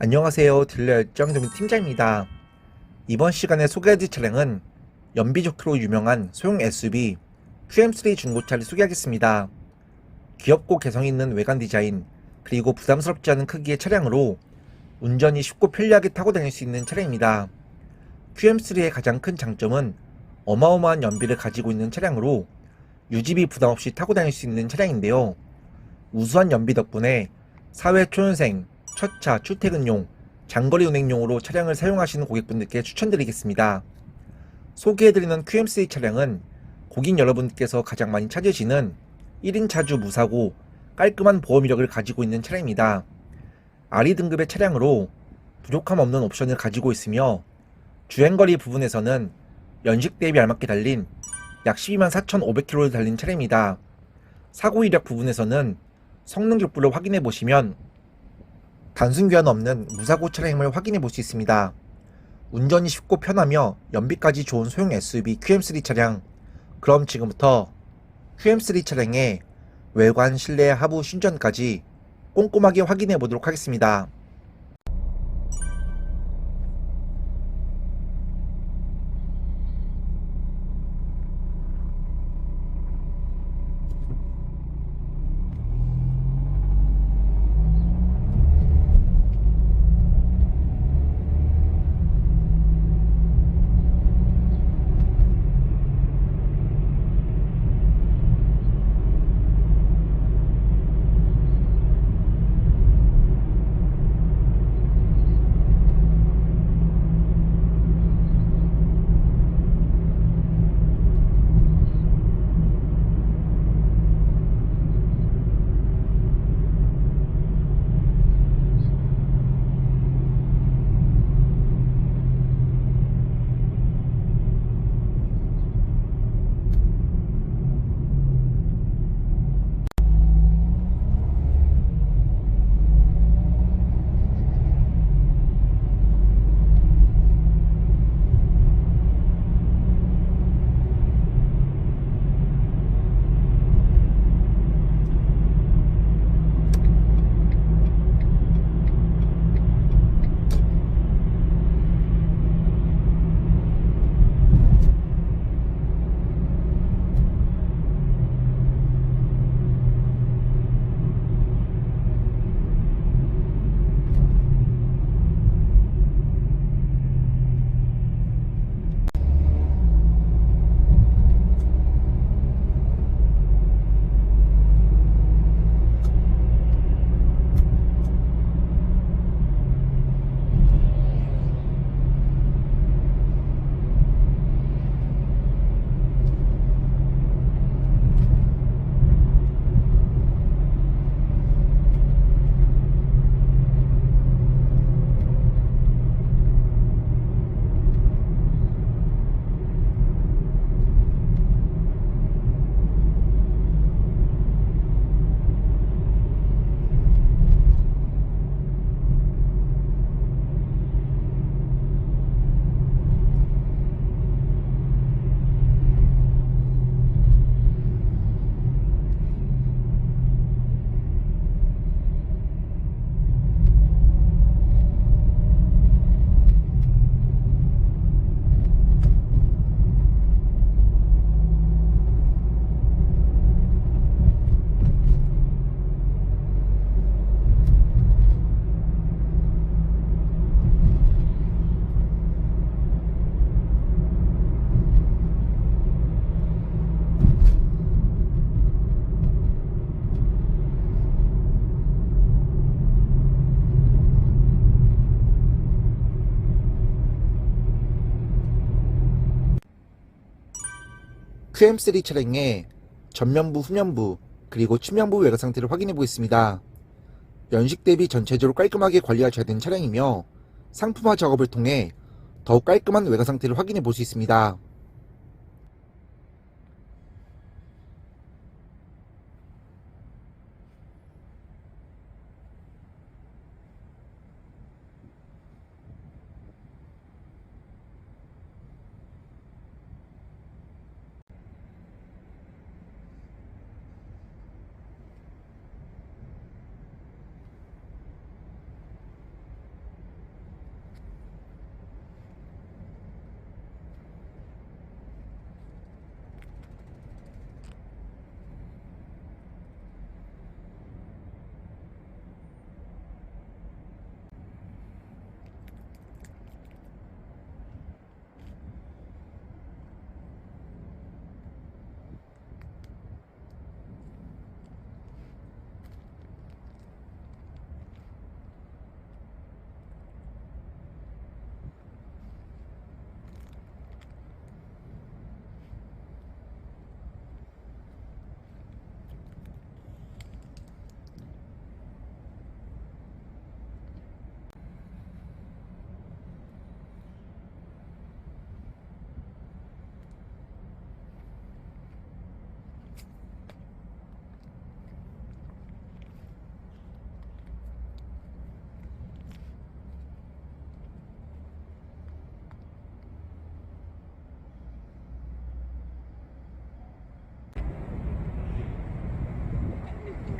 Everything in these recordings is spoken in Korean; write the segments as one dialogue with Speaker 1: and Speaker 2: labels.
Speaker 1: 안녕하세요. 딜러 열정적인 팀장입니다. 이번 시간에 소개해드릴 차량은 연비 좋기로 유명한 소형 SUV QM3 중고차를 소개하겠습니다. 귀엽고 개성 있는 외관 디자인, 그리고 부담스럽지 않은 크기의 차량으로 운전이 쉽고 편리하게 타고 다닐 수 있는 차량입니다. QM3의 가장 큰 장점은 어마어마한 연비를 가지고 있는 차량으로 유지비 부담 없이 타고 다닐 수 있는 차량인데요. 우수한 연비 덕분에 사회 초년생, 첫차, 출퇴근용, 장거리 운행용으로 차량을 사용하시는 고객분들께 추천드리겠습니다. 소개해드리는 QM3 차량은 고객 여러분께서 가장 많이 찾으시는 1인 차주 무사고 깔끔한 보험 이력을 가지고 있는 차량입니다. RE 등급의 차량으로 부족함 없는 옵션을 가지고 있으며 주행거리 부분에서는 연식 대비 알맞게 달린 약 12만 4,500km를 달린 차량입니다. 사고 이력 부분에서는 성능 격부를 확인해 보시면 단순 교환 없는 무사고 차량임을 확인해 볼 수 있습니다. 운전이 쉽고 편하며 연비까지 좋은 소형 SUV QM3 차량. 그럼 지금부터 QM3 차량의 외관, 실내, 하부, 신전까지 꼼꼼하게 확인해 보도록 하겠습니다. QM3 차량의 전면부, 후면부, 그리고 측면부 외관 상태를 확인해 보겠습니다. 연식 대비 전체적으로 깔끔하게 관리하셔야 되는 차량이며 상품화 작업을 통해 더욱 깔끔한 외관 상태를 확인해 볼 수 있습니다.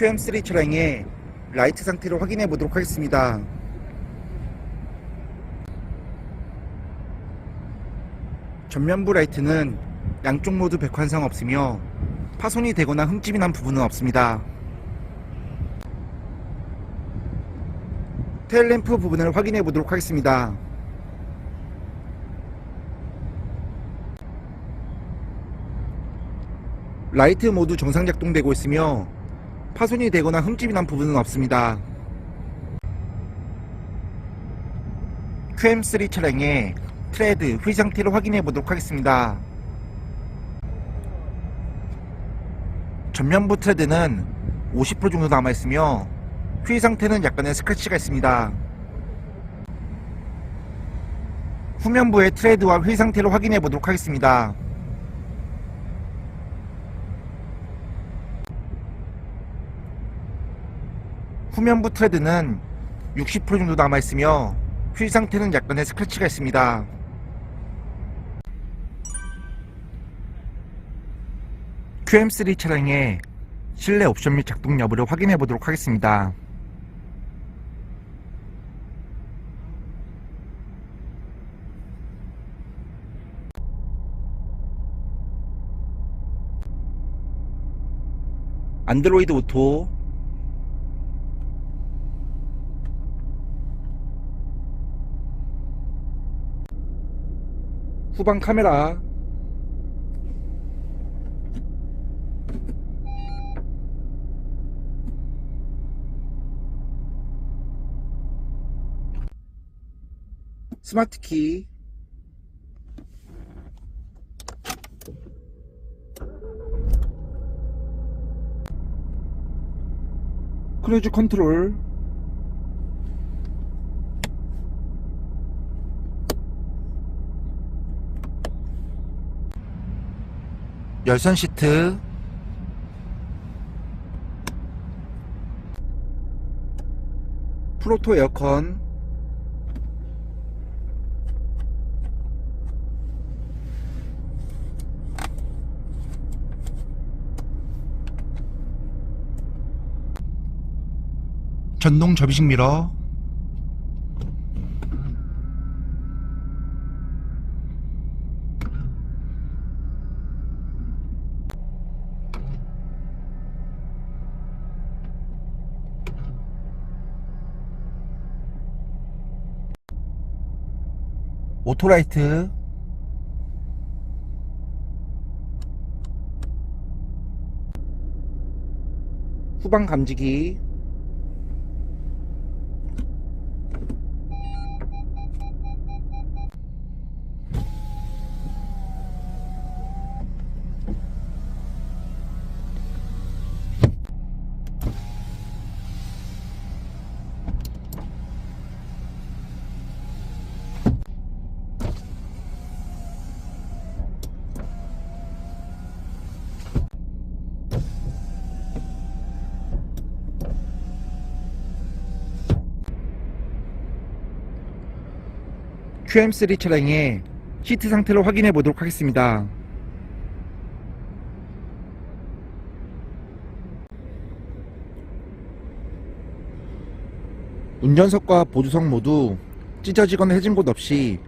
Speaker 1: QM3 차량의 라이트 상태를 확인해 보도록 하겠습니다. 전면부 라이트는 양쪽 모두 백환상 없으며 파손이 되거나 흠집이 난 부분은 없습니다. 테일램프 부분을 확인해 보도록 하겠습니다. 라이트 모두 정상 작동되고 있으며 파손이 되거나 흠집이 난 부분은 없습니다. QM3 차량의 트레드 휠 상태를 확인해 보도록 하겠습니다. 전면부 트레드는 50% 정도 남아 있으며 휠 상태는 약간의 스크래치가 있습니다. 후면부의 트레드와 휠 상태를 확인해 보도록 하겠습니다. 후면부 트레드는 60% 정도 남아 있으며 휠 상태는 약간의 스크래치가 있습니다. QM3 차량의 실내 옵션 및 작동 여부를 확인해 보도록 하겠습니다. 안드로이드 오토 후방 카메라. 스마트 키. 크루즈 컨트롤 열선 시트. 프로토 에어컨. 전동 접이식 미러 오토라이트. 후방 감지기 QM3 차량의 시트 상태를 확인해 보도록 하겠습니다. 운전석과 보조석 모두 찢어지거나 해진 곳 없이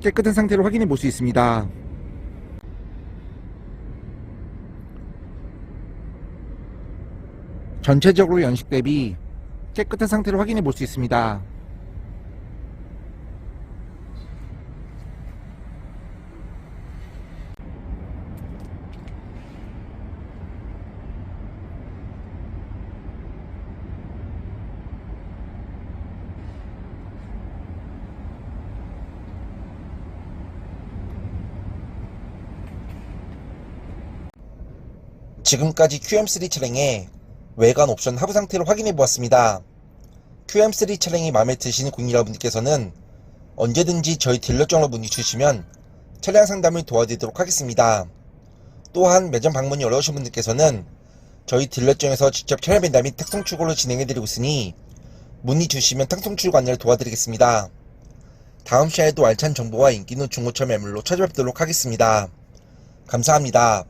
Speaker 1: 깨끗한 상태를 확인해 볼 수 있습니다. 전체적으로 연식 대비 깨끗한 상태를 확인해 볼 수 있습니다.
Speaker 2: 지금까지 QM3 차량의 외관 옵션 하부 상태를 확인해 보았습니다. QM3 차량이 마음에 드시는 고객 여러분들께서는 언제든지 저희 딜러정으로 문의 주시면 차량 상담을 도와드리도록 하겠습니다. 또한 매점 방문이 어려우신 분들께서는 저희 딜러정에서 직접 차량 배달 및 탁송 출고를 진행해드리고 있으니 문의 주시면 탁송 출고 안내를 도와드리겠습니다. 다음 시간에도 알찬 정보와 인기 있는 중고차 매물로 찾아뵙도록 하겠습니다. 감사합니다.